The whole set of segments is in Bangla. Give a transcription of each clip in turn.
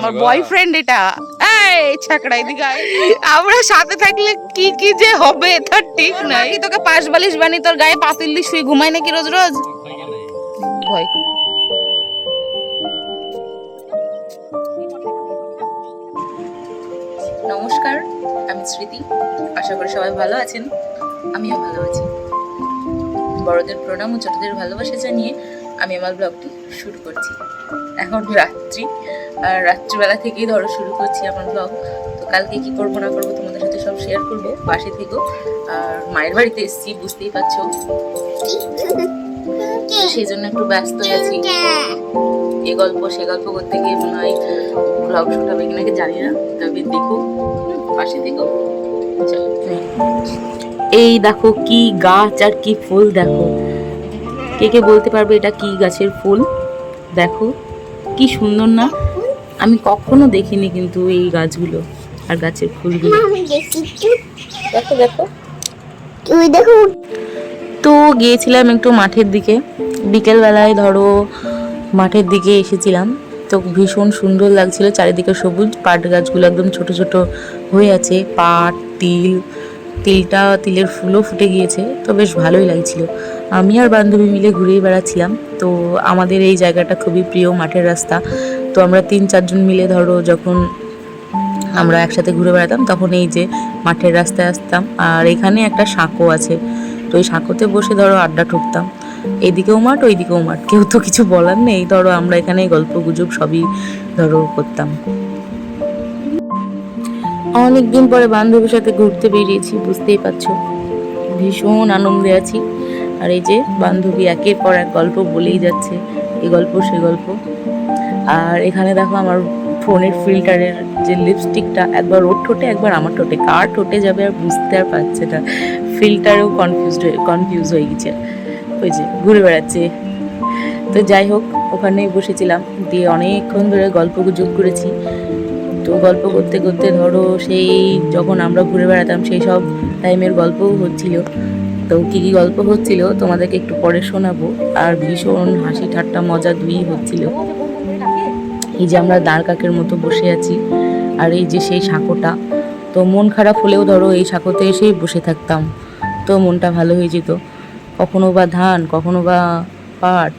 আমার বয়ফ্রেন্ড এটা। এই ছাকড়া এদিকে আয়। আমরা সাথে থাকলে কি কি যে হবে তার ঠিক নাই। তোকে পাশ বালিশ বানি তোর গায়ে পাতিল দিয়ে শুয়ে ঘুমায় নাকি রোজ রোজ? ভয়। নমস্কার আমি স্মৃতি। আশা করি সবাই ভালো আছেন। আমিও ভালো আছি। বড়দের প্রণাম ও ছোটদের ভালোবাসা জানিয়ে আমি আমার ব্লগটি শুরু করছি। এখন রাত্রি। আর রাত্রিবেলা থেকেই ধরো শুরু করছি আমার ব্লগ তো কালকে কি করব, না করব তোমাদের সাথে সব শেয়ার করব পাশে থেকো। আর মায়ের বাড়িতে এসেছি, বুঝতেই পারছ। সেই জন্য একটু ব্যস্তই আছি। এ গল্প, সে গল্প করতে গিয়ে মনে হয় ব্লগ শুট হবে কিনা জানি না। তবে দেখো, পাশে চলো। এই দেখো কি গাছ আর কি ফুল, দেখো। কে কে বলতে পারবে এটা কি গাছের ফুল? দেখো, কি সুন্দর না? আমি কখনো দেখিনি কিন্তু এই গাছগুলো আর গাছের ফুলগুলো। দেখো তুই দেখো। তো গিয়েছিলাম একটু মাঠের দিকে। বিকেলবেলায় ধরো মাঠের দিকে এসেছিলাম। তো ভীষণ সুন্দর লাগছিল চারিদিকে সবুজ। পাট গাছগুলো একদম ছোট ছোট হয়ে আছে। পাট তিল তিলটা তিলের ফুলও ফুটে গিয়েছে। তো বেশ ভালোই লাগছিল। আমি আর বান্ধবী মিলে ঘুরেই বেড়াচ্ছিলাম। তো আমাদের এই জায়গাটা খুবই প্রিয় মাঠের রাস্তা। তো আমরা তিন, চারজন মিলে ধরো যখন আমরা একসাথে ঘুরে বেড়াতাম, তখন এই যে মাঠের রাস্তায় আসতাম। আর এখানে একটা সাঁকো আছে। তো ওই সাঁকোতে বসে ধরো আড্ডা ঠুকতাম। এইদিকেও মাঠ, ওইদিকেও মাঠ। কেউ তো কিছু বলার নেই। ধরো আমরা এখানে গল্প গুজব সবই ধরো করতাম। অনেকদিন পরে বান্ধবীর সাথে ঘুরতে বেরিয়েছি, বুঝতেই পারছ। ভীষণ আনন্দে আছি। আর এই যে বান্ধবী একের পর এক গল্প বলেই যাচ্ছে। এই গল্প, সে গল্প। আর এখানে দেখো আমার ফোনের ফিল্টারের যে লিপস্টিকটা একবার ওর ঠোঁটে, একবার আমার ঠোঁটে। কার ঠোঁটে যাবে আর বুঝতে আর পারছে না। ফিল্টারেও কনফিউজড হয়ে কনফিউজ হয়ে গেছে। ওই যে, ঘুরে বেড়াচ্ছে। তো যাই হোক, ওখানেই বসেছিলাম। দিয়ে অনেকক্ষণ ধরে গল্প গুজব করেছি। তো গল্প করতে করতে ধরো সেই যখন আমরা ঘুরে বেড়াতাম, সেই সব টাইমের গল্পও হচ্ছিল। তো কী কী গল্প হচ্ছিল তোমাদেরকে একটু পরে শোনাবো। আর ভীষণ হাসি ঠাট্টা মজা দুই হচ্ছিল। এই যে আমরা দাঁড় কাকের মতো বসে আছি আর এই যে সেই সাঁকোটা তো মন খারাপ হলেও ধরো এই সাঁকোতে এসেই বসে থাকতাম তো মনটা ভালো হয়ে যেত। কখনো বা ধান কখনো বা পাট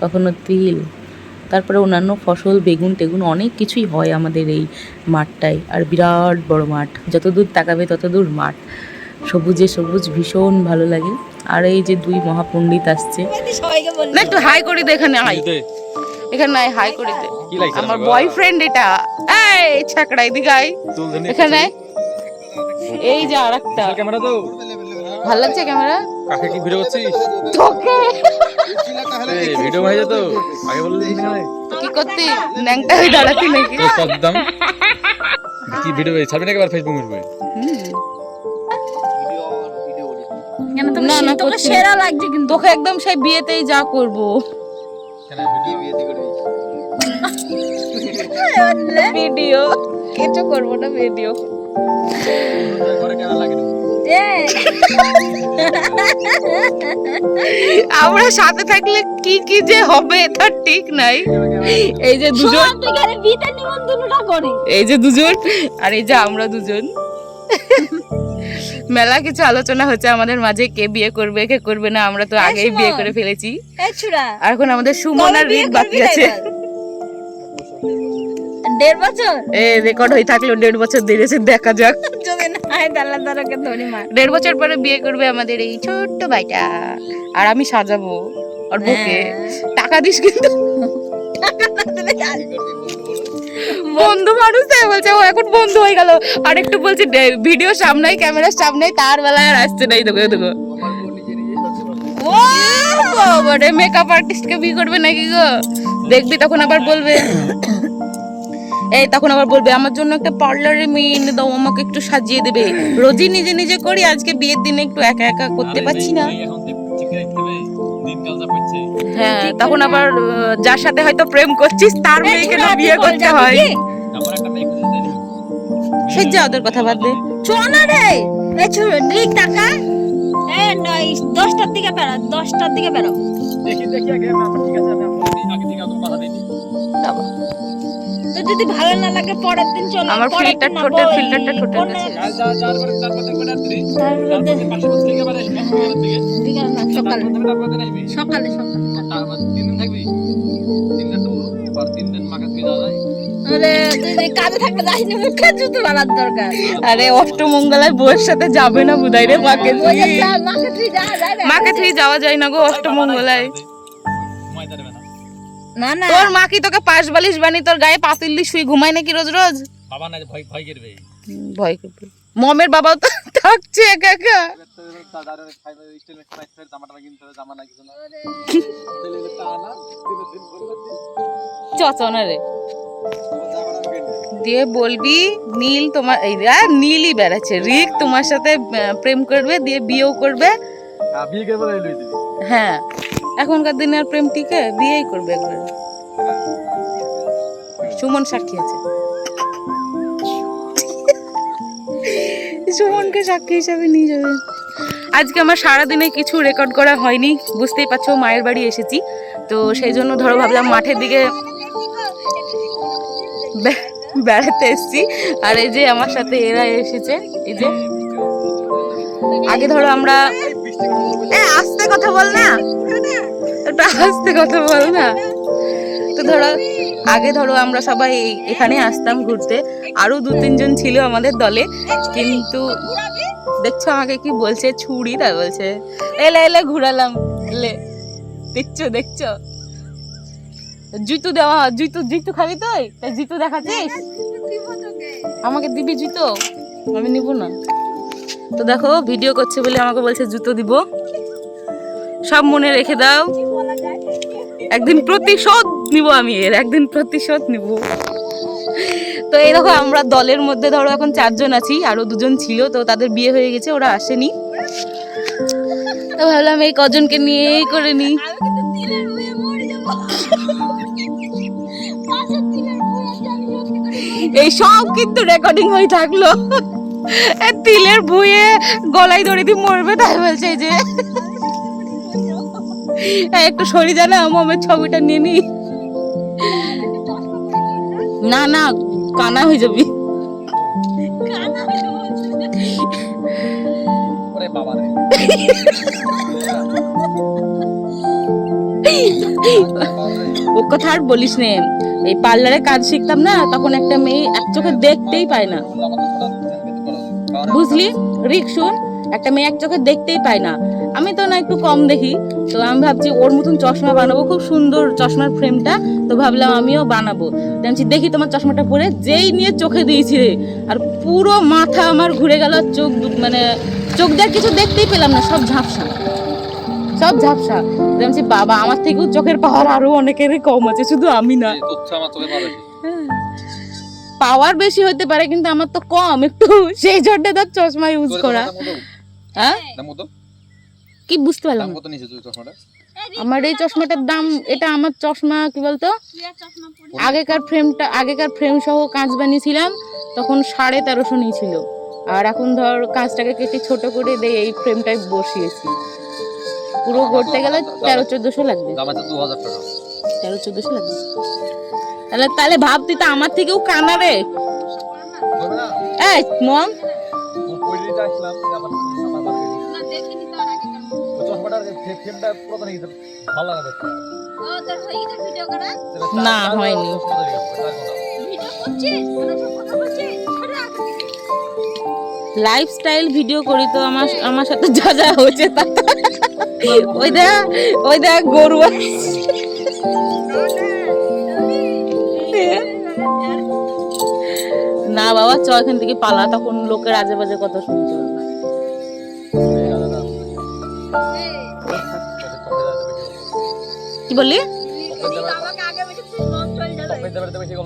কখনো তিল তারপরে অন্যান্য ফসল বেগুন টেগুন অনেক কিছুই হয় আমাদের এই মাঠটায় আর বিরাট বড় মাঠ। যত দূর তাকাবে তত দূর মাঠ। সবুজে সবুজ ভীষণ ভালো লাগে। আর এই যে দুই মহাপণ্ডিত আসছে। সবাইকে বল না একটু হাই করে দে এখানে আয়। দিতে এখানে আয় হাই করে দে। আমার বয়ফ্রেন্ড এটা। এই ছাকড়া এদিকে আয় এখানে। এই যে আর একটা ক্যামেরা তো ভালো লাগছে ক্যামেরা? কাকে কি ভিডিও করছিস? তোকে। এই ভিডিও ভাই তো। আগে বললি কি করতি? ন্যাংটা হয়ে দাঁড়াতি নাকি? তো কদম কি ভিডিও ভাই ছাড়বি নাকি আবার ফেসবুক মিটবে না, না, তোকে সেরা লাগছে কিন্তু। তোকে একদম সেই বিয়েতেই যা করব। ভিডিও কিছু করব না ভিডিও। আমরা সাথে থাকলে কি কি যে হবে তার ঠিক নাই। এই যে দুজন। এই যে দুজন আর এই যে আমরা দুজন। মেলা কিছু আলোচনা হচ্ছে আমাদের মাঝে কে বিয়ে করবে কে করবে না আমরা তো আগেই বিয়ে করে ফেলেছি। আর এখন আমাদের সুমন আর রিক বাকি আছে। দেড় বছর? এ রেকর্ড হয়ে দেড় বছর দেরি দেখা যাক। যদি না হয় দাল্লা দাঁড়াকে ধরি মার। দেড় বছর পরে বিয়ে করবে আমাদের এই ছোট্ট ভাইটা। আর আমি সাজাবো আর বউকে টাকা দিস কিন্তু। বন্ধু মানুষ তাই বলছে ও এখন বন্ধু হয়ে গেল। আর একটু বলছে ভিডিও সামনেই ক্যামেরার সামনেই তার বেলায় আর আসছে নাই দেখো দেখো। ও বাবা মেকআপ আর্টিস্টকে বিয়ে করবে নাকি গো? দেখবি তখন আবার বলবে। এই তখন আবার বলবে আমার জন্য একটা পার্লারে মেয়ে এনে দাও আমাকে একটু সাজিয়ে দেবে। রোজই নিজে নিজে করি আজকে বিয়ের দিনে একটু একা একা করতে পারছি না। হ্যাঁ তখন আবার যার সাথে হয়তো প্রেম করছিস তার এই মেয়েকে না বিয়ে করতে হয়। কি? সে যা ওদের কথা বাদ দে। চ না রে! এই ছুড়া ঠিক টাকা। এ নয় দশটার দিকে বেরো দশটার দিকে বেরো। দেখি দেখি আগে ঠিক আছে আমি আগে থেকে আগে মাথা দিই তো তো যদি ভালো না লাগে পরের দিন চলো আমার ফিল্টার ওই ফিল্টারটা তারপর রাত্রি তারপরে পাশে থেকে আসবি না সকালে। সকালে সকালে। আরে তুই কাজে থাকতে যাস না মুখে জুতো বানার দরকার। আরে অষ্টমঙ্গলায় বউয়ের সাথে যাবে না বুধাই রে মাকে মাকে তুই যাওয়া যায় না গো অষ্টমঙ্গলায়। না। না তোর মা কি তোকে পাশ বালিশ বানি তোর গায়ে পাতিল্লি শুই ঘুমায় নাকি রোজ রোজ? বাবা না ভয় ভয় করবে। ভয় করবে। মমের বাবাও তো থাকছে একা একা। চচনা রে। দিয়ে বলবি, নীল তোমার, এই নীলই বেড়াচ্ছে। রিক তোমার সাথে প্রেম করবে, দিয়ে বিয়েও করবে। হ্যাঁ এখনকার দিনে আর প্রেম টিকে, বিয়েই করবে একবার। সুমন সাক্ষী আছে। সুমনকে সাক্ষী হিসাবে নিয়ে যাবে। আজকে আমার সারাদিনে কিছু রেকর্ড করা হয়নি বুঝতেই পারছ মায়ের বাড়ি এসেছি তো সেই জন্য ধরো ভাবলাম মাঠের দিকে বেড়াতে এসেছি। আর এই যে আমার সাথে এরা এসেছে এই যে। আগে ধরো আমরা এ, আস্তে কথা বল না। একটু আস্তে কথা বল না। তো ধরো, আগে ধরো আমরা সবাই এখানে আসতাম ঘুরতে, আরও দু তিনজন ছিল আমাদের দলে, কিন্তু দেখছ আমাকে কি বলছে? ছুরি তাই বলছে। এলে এলে ঘুরালাম। এলে, দেখছ দেখছ? জুতো দেওয়া জুতো জুতো খাবি তুই? তা জুতো দেখাচ্ছিস? আমাকে দিবি জুতো? আমি নিব না। তো দেখো, ভিডিও করছে বলে আমাকে বলছে জুতো দিব। সব মনে রেখে দাও। একদিন প্রতিশোধ নিব আমি, এর একদিন প্রতিশোধ নিব। তো এই দেখো, আমরা দলের মধ্যে ধরো এখন চারজন আছি, আরও দুজন ছিল, তো তাদের বিয়ে হয়ে গেছে, ওরা আসেনি। তো ভাবলাম এই কজনকে নিয়েই করে নি এই সব কিন্তু রেকর্ডিং হয়ে থাকল। তিলের ভুয়ে গলায় ধরে দিয়ে মরবে তাই বলছে যে। এই একটু সরি জানা মমের ছবিটা নিয়ে নি না না কানা হয়ে যাবি। ও কথা আর বলিস নে। এই পার্লারে কাজ শিখতাম না তখন একটা মেয়ে এক চোখে দেখতেই পায় না। বুঝলি? রিক শুন। একটা মেয়ে এক চোখে দেখতেই পায় না। আমি তো না একটু কম দেখি তো আমি ভাবছি ওর মতন চশমা বানাবো খুব সুন্দর চশমার ফ্রেমটা তো ভাবলাম আমিও বানাবো। বলছি, দেখি তোমার চশমাটা পরে যেই নিয়ে চোখে দিয়েছি রে। আর পুরো মাথা আমার ঘুরে গেল চোখ মানে চোখ দিয়ে কিছু দেখতেই পেলাম না সব ঝাপসা। সব ঝাপসা। বলছি, বাবা আমার থেকেও চোখের পাওয়ার আরও অনেকেরই কম আছে শুধু আমি না। পাওয়ার বেশি হতে পারে কিন্তু আমার তো কম একটু সেই জন্য তো চশমা ইউজ করা। হ্যাঁ? দাম কত? কি বুঝতে পারলাম দাম কত নিয়েছে তুই চশমাটা? আমার এই চশমাটার দাম এটা আমার চশমা কি বলতো? আগেকার ফ্রেমটা আগেকার ফ্রেম সহ কাঁচ বানিয়েছিলাম তখন সাড়ে তেরোশো নিয়েছিল। আর এখন ধর কাঁচটাকে কেটে ছোট করে দিয়ে এই ফ্রেমটাই বসিয়েছি। পুরো করতে গেলে তেরো চোদ্দশো লাগবে। তেরো চোদ্দশো লাগবে। তাহলে তাহলে ভাব তুই তো আমার থেকেও কানা রে। হবে এই মম। না হয়ে হয়নি। লাইফস্টাইল ভিডিও করি তো আমার আমার সাথে যা যা হয়েছে তা ওই দেখ ওই দেখ গরু না বাবা চ এখান থেকে পালা তখন লোকের আজে বাজে কথা শুনতে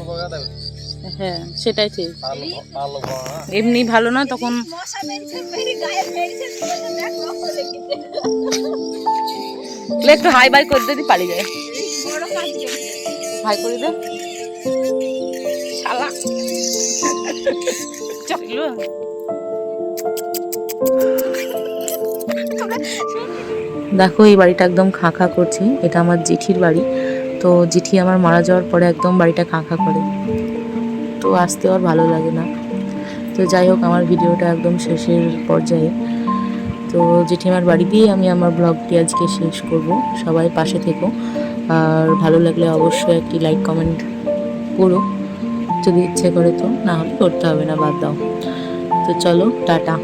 করে দেবে। হ্যাঁ সেটাই ঠিক। এমনি ভালো না তখন একটু হাই বাই করে দিতে পারি যায় হাই করে দে শালা চলো দেখো, এই বাড়িটা একদম খা খা করছে। এটা আমার জেঠির বাড়ি। তো জেঠি আমার মারা যাওয়ার পরে একদম বাড়িটা খা খা করে। তো আসতে আর ভালো লাগে না। তো যাই হোক, আমার ভিডিওটা একদম শেষের পর্যায়ে। তো জেঠিমার বাড়িতেই আমি আমার ব্লগটি আজকে শেষ করব। সবাই পাশে থেকো। আর ভালো লাগলে অবশ্যই একটি লাইক, কমেন্ট করো। যদি ইচ্ছে করে তো, না হলে করতে হবে না, বাদ দাও। তো চলো, টাটা।